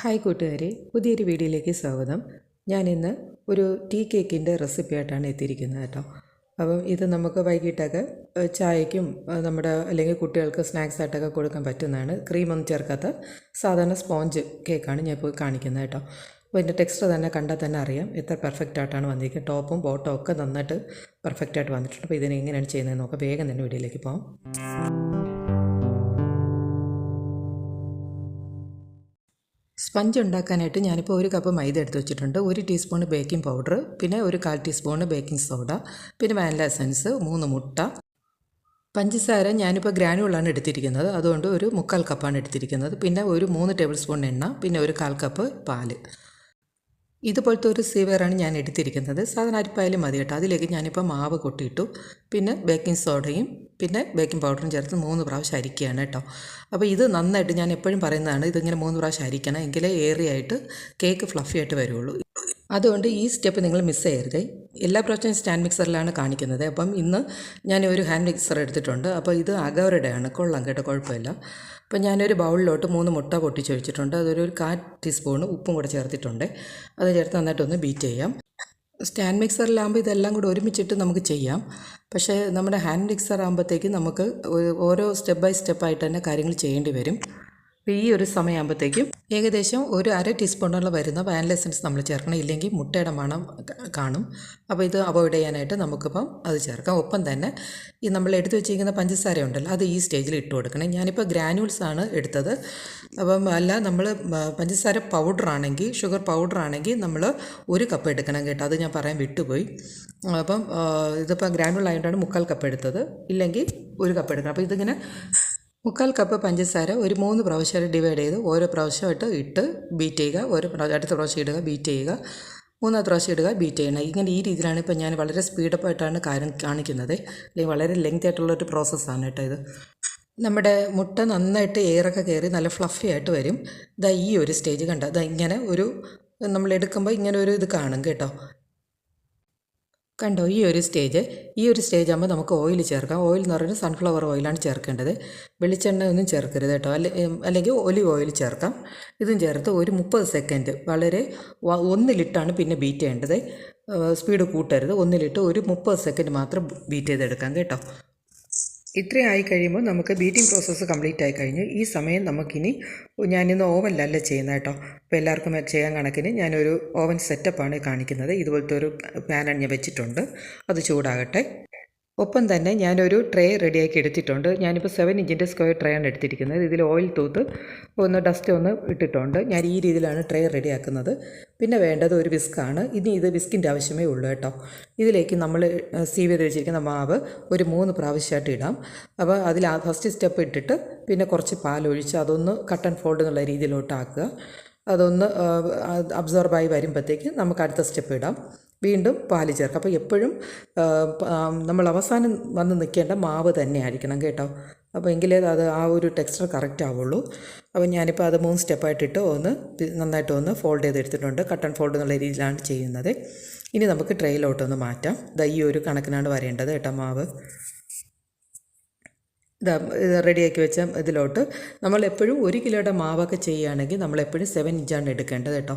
Hi കൂട്ടുകാരെ പുതിയൊരു വീഡിയോയിലേക്ക് സ്വാഗതം. ഞാനിന്ന് ഒരു ടീ കേക്കിന്റെ റെസിപ്പി ആയിട്ടാണ് എത്തിയിരിക്കുന്നത് കേട്ടോ. അപ്പം ഇത് നമുക്ക് വൈകിട്ടൊക്കെ ചായക്കും നമ്മുടെ അല്ലെങ്കിൽ കുട്ടികൾക്ക് സ്നാക്സ് ആയിട്ടൊക്കെ കൊടുക്കാൻ പറ്റുന്നതാണ്. ക്രീമൊന്നും ചേർക്കാത്ത സാധാരണ സ്പോഞ്ച് കേക്കാണ് ഞാൻ ഇപ്പോൾ കാണിക്കുന്നത് കേട്ടോ. അപ്പോൾ ഇതിന്റെ ടെക്സ്ചർ തന്നെ കണ്ടാൽ തന്നെ അറിയാം. എത്ര പെർഫെക്റ്റ് ആയിട്ടാണ് വന്നിരിക്കുന്നത്. ടോപ്പും ബോട്ടും ഒക്കെ നന്നായിട്ട് പെർഫെക്റ്റ് ആയിട്ട് വന്നിട്ടുണ്ട്. അപ്പോൾ ഇതിനെങ്ങനെയാണ് ചെയ്യുന്നത് നോക്കാം. വേഗം തന്നെ വീഡിയോയിലേക്ക് പോകാം സ്പഞ്ച് ഉണ്ടാക്കാനായിട്ട് ഞാനിപ്പോൾ ഒരു കപ്പ് മൈദ എടുത്ത് വെച്ചിട്ടുണ്ട് ഒരു ടീസ്പൂൺ ബേക്കിംഗ് പൗഡർ പിന്നെ ഒരു കാൽ ടീസ്പൂൺ ബേക്കിംഗ് സോഡ പിന്നെ വാനില എസൻസ് മൂന്ന് മുട്ട. പഞ്ചസാര ഞാനിപ്പോൾ ഗ്രാനുകളാണ് എടുത്തിരിക്കുന്നത് അതുകൊണ്ട് ഒരു മുക്കാൽ കപ്പാണ് എടുത്തിരിക്കുന്നത് പിന്നെ ഒരു മൂന്ന് ടേബിൾ സ്പൂൺ എണ്ണ പിന്നെ ഒരു കാൽ കപ്പ് പാൽ. ഇതുപോലത്തെ ഒരു സീവറാണ് ഞാൻ എടുത്തിരിക്കുന്നത്. സാധാരണ അരിപ്പായാലും മതി കേട്ടോ. അതിലേക്ക് ഞാനിപ്പോൾ മാവ് കൊട്ടിയിട്ടു. പിന്നെ ബേക്കിംഗ് സോഡയും പിന്നെ ബേക്കിംഗ് പൗഡറും ചേർത്ത് മൂന്ന് പ്രാവശ്യം അരിക്കുകയാണ് കേട്ടോ. അപ്പോൾ ഇത് നന്നായിട്ട് ഞാൻ എപ്പോഴും പറയുന്നതാണ് ഇതിങ്ങനെ മൂന്ന് പ്രാവശ്യം അരിക്കണം. എങ്കിലേ ഏറിയായിട്ട് കേക്ക് ഫ്ലഫി ആയിട്ട് വരുള്ളൂ. അതുകൊണ്ട് ഈ സ്റ്റെപ്പ് നിങ്ങൾ മിസ് ചെയ്യരുത്. എല്ലാ പ്രാവശ്യവും സ്റ്റാൻഡ് മിക്സറിലാണ് കാണിക്കുന്നത്. അപ്പം ഇന്ന് ഞാൻ ഒരു ഹാൻഡ് മിക്സർ എടുത്തിട്ടുണ്ട്. അപ്പോൾ ഇത് അഗവറുടെയാണ് കൊള്ളാം കേട്ടോ കുഴപ്പമില്ല. അപ്പം ഞാനൊരു ബൗളിലോട്ട് മൂന്ന് മുട്ട പൊട്ടിച്ച് വെച്ചിട്ടുണ്ട്. അതൊരു ഒരു കാൽ ടീസ്പൂൺ ഉപ്പും കൂടെ ചേർത്തിട്ടുണ്ട്. അത് ചേർത്ത് നന്നായിട്ടൊന്ന് ബീറ്റ് ചെയ്യാം. സ്റ്റാൻഡ് മിക്സറിലാകുമ്പോൾ ഇതെല്ലാം കൂടെ ഒരുമിച്ചിട്ട് നമുക്ക് ചെയ്യാം. പക്ഷേ നമ്മുടെ ഹാൻഡ് മിക്സർ ആകുമ്പോഴത്തേക്ക് നമുക്ക് ഓരോ സ്റ്റെപ്പ് ബൈ സ്റ്റെപ്പായിട്ട് തന്നെ കാര്യങ്ങൾ ചെയ്യേണ്ടി വരും. അപ്പോൾ ഈ ഒരു സമയമാകുമ്പോഴത്തേക്കും ഏകദേശം ഒരു അര ടീസ്പൂണോളം വരുന്ന വാനില എസൻസ് നമ്മൾ ചേർക്കണം. ഇല്ലെങ്കിൽ മുട്ടയുടെ മണം കാണും. അപ്പോൾ ഇത് അവോയ്ഡ് ചെയ്യാനായിട്ട് നമുക്കിപ്പം അത് ചേർക്കാം. ഒപ്പം തന്നെ ഈ നമ്മൾ എടുത്തു വെച്ചിരിക്കുന്ന പഞ്ചസാര ഉണ്ടല്ലോ അത് ഈ സ്റ്റേജിൽ ഇട്ട് കൊടുക്കണം. ഞാനിപ്പോൾ ഗ്രാനുവൽസ് ആണ് എടുത്തത്. അപ്പം അല്ല നമ്മൾ പഞ്ചസാര പൗഡർ ആണെങ്കിൽ ഷുഗർ പൗഡർ ആണെങ്കിൽ നമ്മൾ ഒരു കപ്പ് എടുക്കണം കേട്ടോ. അത് ഞാൻ പറയാൻ വിട്ടുപോയി. അപ്പം ഇതിപ്പോൾ ഗ്രാനുവൽ ആയതുകൊണ്ടാണ് മുക്കാൽ കപ്പ് എടുത്തത്. ഇല്ലെങ്കിൽ ഒരു കപ്പ് എടുക്കണം. അപ്പോൾ ഇതിങ്ങനെ മുക്കാൽ കപ്പ് പഞ്ചസാര ഒരു മൂന്ന് പ്രാവശ്യം ഡിവൈഡ് ചെയ്ത് ഓരോ പ്രാവശ്യമായിട്ട് ഇട്ട് ബീറ്റ് ചെയ്യുക. ഓരോ അടുത്ത പ്രാവശ്യം ഇടുക ബീറ്റ് ചെയ്യുക. മൂന്നാം പ്രാവശ്യം ഇടുക ബീറ്റ് ചെയ്യണം. ഇങ്ങനെ ഈ രീതിയിലാണ് ഇപ്പോൾ ഞാൻ വളരെ സ്പീഡപ്പ് ആയിട്ടാണ് കാര്യം കാണിക്കുന്നത്. അല്ലെങ്കിൽ വളരെ ലെങ്ത് ആയിട്ടുള്ളൊരു പ്രോസസ്സാണ് കേട്ടോ ഇത്. നമ്മുടെ മുട്ട നന്നായിട്ട് എയറൊക്കെ കയറി നല്ല ഫ്ലഫി ആയിട്ട് വരും. ഇതാ ഈ ഒരു സ്റ്റേജ് കണ്ട? ഇതാ ഇങ്ങനെ ഒരു നമ്മൾ എടുക്കുമ്പോൾ ഇങ്ങനെ ഒരു ഇത് കാണും കേട്ടോ. കണ്ടോ ഈ ഒരു സ്റ്റേജ് ഈ ഒരു സ്റ്റേജ് ആകുമ്പോൾ നമുക്ക് ഓയിൽ ചേർക്കാം. ഓയിൽ എന്ന് പറയുന്നത് സൺഫ്ലവർ ഓയിലാണ് ചേർക്കേണ്ടത്. വെളിച്ചെണ്ണ ഒന്നും ചേർക്കരുത് കേട്ടോ. അല്ലെ അല്ലെങ്കിൽ ഒലിവ് ഓയിൽ ചേർക്കാം. ഇതും ചേർത്ത് ഒരു മുപ്പത് സെക്കൻഡ് വളരെ ഒന്നിലിട്ടാണ് പിന്നെ ബീറ്റ് ചെയ്യേണ്ടത്. സ്പീഡ് കൂട്ടരുത്. ഒന്നിലിട്ട് ഒരു മുപ്പത് സെക്കൻഡ് മാത്രം ബീറ്റ് ചെയ്തെടുക്കാം കേട്ടോ. ഇത്രയും ആയി കഴിയുമ്പോൾ നമുക്ക് ബീറ്റിംഗ് പ്രോസസ്സ് കംപ്ലീറ്റ് ആയി കഴിഞ്ഞു. ഈ സമയം നമുക്കിനി ഞാനിന്ന് ഓവനിലല്ല ചെയ്യുന്നത് കേട്ടോ. അപ്പോൾ എല്ലാവർക്കും ചെയ്യാൻ കണക്കിന് ഞാനൊരു ഓവൻ സെറ്റപ്പാണ് കാണിക്കുന്നത്. ഇതുപോലത്തെ ഒരു പാനാണ് ഞാൻ വെച്ചിട്ടുണ്ട്. അത് ചൂടാകട്ടെ. ഒപ്പം തന്നെ ഞാനൊരു ട്രേ റെഡിയാക്കി എടുത്തിട്ടുണ്ട്. ഞാനിപ്പോൾ സെവൻ ഇഞ്ചിന്റെ സ്ക്വയർ ട്രേ ആണ് എടുത്തിരിക്കുന്നത്. ഇതിൽ ഓയിൽ തൂത്ത് ഒന്ന് ഡസ്റ്റ് ഒന്ന് ഇട്ടിട്ടുണ്ട്. ഞാൻ ഈ രീതിയിലാണ് ട്രേ റെഡിയാക്കുന്നത്. പിന്നെ വേണ്ടത് ഒരു വിസ്ക്കാണ് ഇനി ഇത് വിസ്കിന്റെ ആവശ്യമേ ഉള്ളൂ കേട്ടോ. ഇതിലേക്ക് നമ്മൾ സീവ് ചെയ്ത് വെച്ചിരിക്കുന്ന മാവ് ഒരു മൂന്ന് പ്രാവശ്യമായിട്ട് ഇടാം. അപ്പോൾ അതിൽ ഫസ്റ്റ് സ്റ്റെപ്പ് ഇട്ടിട്ട് പിന്നെ കുറച്ച് പാലൊഴിച്ച് അതൊന്ന് കട്ടൺ ഫോൾഡ് എന്നുള്ള രീതിയിലോട്ടാക്കുക. അതൊന്ന് അബ്സോർബായി വരുമ്പോഴത്തേക്ക് നമുക്ക് അടുത്ത സ്റ്റെപ്പ് ഇടാം. വീണ്ടും പാൽ ചേർക്കുക. അപ്പോൾ എപ്പോഴും നമ്മൾ അവസാനം വന്ന് നിൽക്കേണ്ട മാവ് തന്നെ ആയിരിക്കണം കേട്ടോ. അപ്പോൾ എങ്കിലേ അത് ആ ഒരു ടെക്സ്ചർ കറക്റ്റ് ആവുള്ളൂ. അപ്പോൾ ഞാനിപ്പോൾ അത് മൂന്ന് സ്റ്റെപ്പായിട്ടിട്ട് ഒന്ന് നന്നായിട്ട് ഒന്ന് ഫോൾഡ് ചെയ്തെടുത്തിട്ടുണ്ട്. കട്ടൺ ഫോൾഡ് എന്നുള്ള രീതിയിലാണ് ചെയ്യുന്നത്. ഇനി നമുക്ക് ട്രെയിലോട്ടൊന്ന് മാറ്റാം. ദാ ഈ ഒരു കണക്കിനാണ് വരേണ്ടത് കേട്ടോ മാവ്. ഇതാ ഇത് റെഡിയാക്കി വെച്ച ഇതിലോട്ട് നമ്മൾ എപ്പോഴും ഒരു കിലോയുടെ മാവൊക്കെ ചെയ്യുകയാണെങ്കിൽ നമ്മളെപ്പോഴും സെവൻ ഇഞ്ചാണ് എടുക്കേണ്ടത് കേട്ടോ.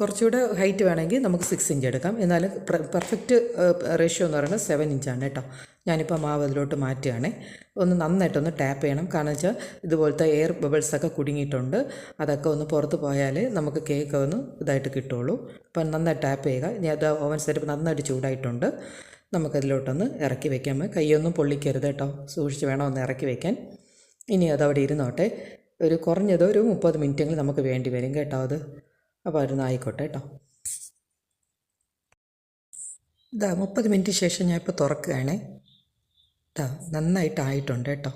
കുറച്ചുകൂടെ ഹൈറ്റ് വേണമെങ്കിൽ നമുക്ക് സിക്സ് ഇഞ്ച് എടുക്കാം. എന്നാലും പെർഫെക്റ്റ് റേഷ്യോ എന്ന് പറയുന്നത് സെവൻ ഇഞ്ചാണ് കേട്ടോ. ഞാനിപ്പോൾ മാവ് അതിലോട്ട് മാറ്റുകയാണേ. ഒന്ന് നന്നായിട്ടൊന്ന് ടാപ്പ് ചെയ്യണം. കാരണം വെച്ചാൽ ഇതുപോലത്തെ എയർ ബബിൾസൊക്കെ കുടുങ്ങിയിട്ടുണ്ട്. അതൊക്കെ ഒന്ന് പുറത്ത് പോയാൽ നമുക്ക് കേക്ക് ഒന്ന് ഇതായിട്ട് കിട്ടുള്ളൂ. അപ്പം നന്നായി ടാപ്പ് ചെയ്യുക. ഇനി അത് ഓവൻ സെറ്റപ്പ് നന്നായിട്ട് ചൂടായിട്ടുണ്ട്. നമുക്കതിലോട്ടൊന്ന് ഇറക്കി വെക്കാം. കൈയൊന്നും പൊള്ളിക്കരുത് കേട്ടോ. സൂക്ഷിച്ച് വേണം ഒന്ന് ഇറക്കി വയ്ക്കാൻ ഇനി അതവിടെ ഇരുന്നോട്ടെ. ഒരു കുറഞ്ഞത് ഒരു മുപ്പത് മിനിറ്റെങ്കിലും നമുക്ക് വേണ്ടി വരും കേട്ടോ അത്. അപ്പോൾ അവരൊന്ന് ആയിക്കോട്ടെ കേട്ടോ. ഇതാ മുപ്പത് മിനിറ്റ് ശേഷം ഞാൻ ഇപ്പോൾ തുറക്കുകയാണേ. ഇതാ നന്നായിട്ടായിട്ടുണ്ട് കേട്ടോ.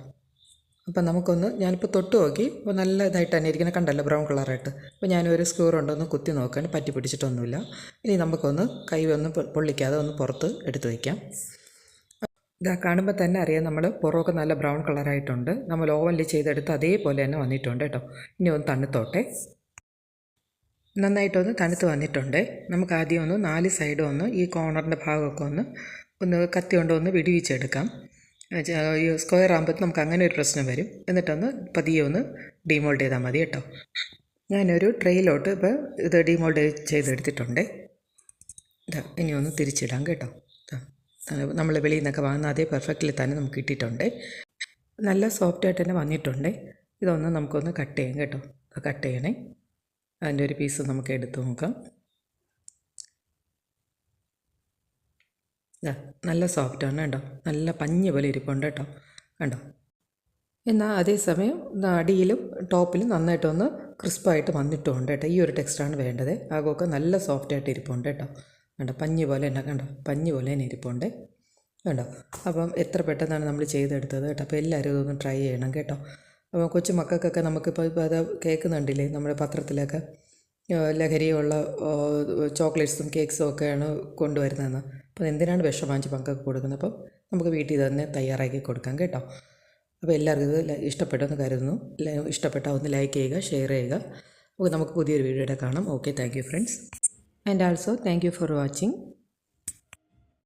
അപ്പം നമുക്കൊന്ന് ഞാനിപ്പോൾ തൊട്ട് നോക്കി അപ്പോൾ നല്ല ഇതായിട്ട് തന്നെ ഇരിക്കുന്നത് കണ്ടല്ലോ ബ്രൗൺ കളറായിട്ട്. അപ്പോൾ ഞാനൊരു സ്ക്യൂർ ഉണ്ടൊന്ന് കുത്തി നോക്കാൻ പറ്റി പിടിച്ചിട്ടൊന്നുമില്ല. ഇനി നമുക്കൊന്ന് കൈ ഒന്ന് പൊള്ളിക്കാതെ ഒന്ന് പുറത്ത് എടുത്ത് വയ്ക്കാം ഇതാ കാണുമ്പോൾ തന്നെ അറിയാം നമ്മൾ പുറമൊക്കെ നല്ല ബ്രൗൺ കളറായിട്ടുണ്ട്. നമ്മൾ ഓവനിൽ ചെയ്തെടുത്ത് അതേപോലെ തന്നെ വന്നിട്ടുണ്ട് കേട്ടോ. ഇനി ഒന്ന് തണുത്തോട്ടെ. നന്നായിട്ടൊന്ന് തണുത്ത് വന്നിട്ടുണ്ട്. നമുക്ക് ആദ്യം ഒന്ന് നാല് സൈഡും ഒന്ന് ഈ കോർണറിന്റെ ഭാഗമൊക്കെ ഒന്ന് ഒന്ന് കത്തി കൊണ്ട് ഒന്ന് വിടിവിച്ചെടുക്കാം. ഈ സ്ക്വയർ ആകുമ്പോൾ നമുക്ക് അങ്ങനെ ഒരു പ്രശ്നം വരും. എന്നിട്ടൊന്ന് പതിയെ ഒന്ന് ഡീമോൾഡ് ചെയ്താൽ മതി കേട്ടോ. ഞാനൊരു ട്രെയിലോട്ട് ഇപ്പോൾ ഇത് ഡീമോൾഡ് ചെയ്തെടുത്തിട്ടുണ്ട്. ഇതാ ഇനി ഒന്ന് തിരിച്ചിടാം കേട്ടോ. നമ്മൾ വെളിയിൽ നിന്നൊക്കെ വാങ്ങുന്ന അതേ പെർഫെക്റ്റിൽ തന്നെ നമുക്ക് കിട്ടിയിട്ടുണ്ട്. നല്ല സോഫ്റ്റായിട്ട് തന്നെ വന്നിട്ടുണ്ട്. ഇതൊന്ന് നമുക്കൊന്ന് കട്ട് ചെയ്യാം കേട്ടോ. കട്ട് ചെയ്യണേ. അതിന്റെ ഒരു പീസ് നമുക്ക് എടുത്ത് നോക്കാം. നല്ല സോഫ്റ്റാണ് കേട്ടോ. നല്ല പഞ്ഞ് പോലെ ഇരിപ്പുണ്ട് കേട്ടോ. കണ്ടോ? എന്നാൽ അതേസമയം അടിയിലും ടോപ്പിലും നന്നായിട്ടൊന്ന് ക്രിസ്പായിട്ട് വന്നിട്ടുമുണ്ട് കേട്ടോ. ഈ ഒരു ടെക്സ്റ്റാണ് വേണ്ടത്. ആകമൊക്കെ നല്ല സോഫ്റ്റായിട്ട് ഇരിപ്പുണ്ട് കേട്ടോ. കണ്ടോ? പഞ്ഞ് പോലെ തന്നെ കണ്ടോ? പഞ്ഞ് പോലെ തന്നെ ഇരിപ്പുണ്ട്. കണ്ടോ? അപ്പം എത്ര പെട്ടെന്നാണ് നമ്മൾ ചെയ്തെടുത്തത് കേട്ടോ? അപ്പോൾ എല്ലാവരും ഇതൊന്ന് ട്രൈ ചെയ്യണം കേട്ടോ. കൊച്ചു മക്കൾക്കൊക്കെ നമുക്കിപ്പോൾ ഇപ്പോൾ അത് കേൾക്കുന്നുണ്ടില്ലേ നമ്മുടെ പത്രത്തിലൊക്കെ? ലഹരിയുള്ള ചോക്ലേറ്റ്സും കേക്ക്സും ഒക്കെയാണ് കൊണ്ടുവരുന്നതെന്ന്. അപ്പോൾ എന്തിനാണ് വിഷം വാങ്ങിച്ച് മക്കൾക്ക് കൊടുക്കുന്നത്? അപ്പോൾ നമുക്ക് വീട്ടിൽ തന്നെ തയ്യാറാക്കി കൊടുക്കാം കേട്ടോ. അപ്പോൾ എല്ലാവർക്കും ഇത് ഇഷ്ടപ്പെട്ടെന്ന് കരുതുന്നു. ഇഷ്ടപ്പെട്ടാൽ ഒന്ന് ലൈക്ക് ചെയ്യുക ഷെയർ ചെയ്യുക. നമുക്ക് പുതിയൊരു വീഡിയോയുടെ കാണാം. Okay thank you friends. And also thank you for watching.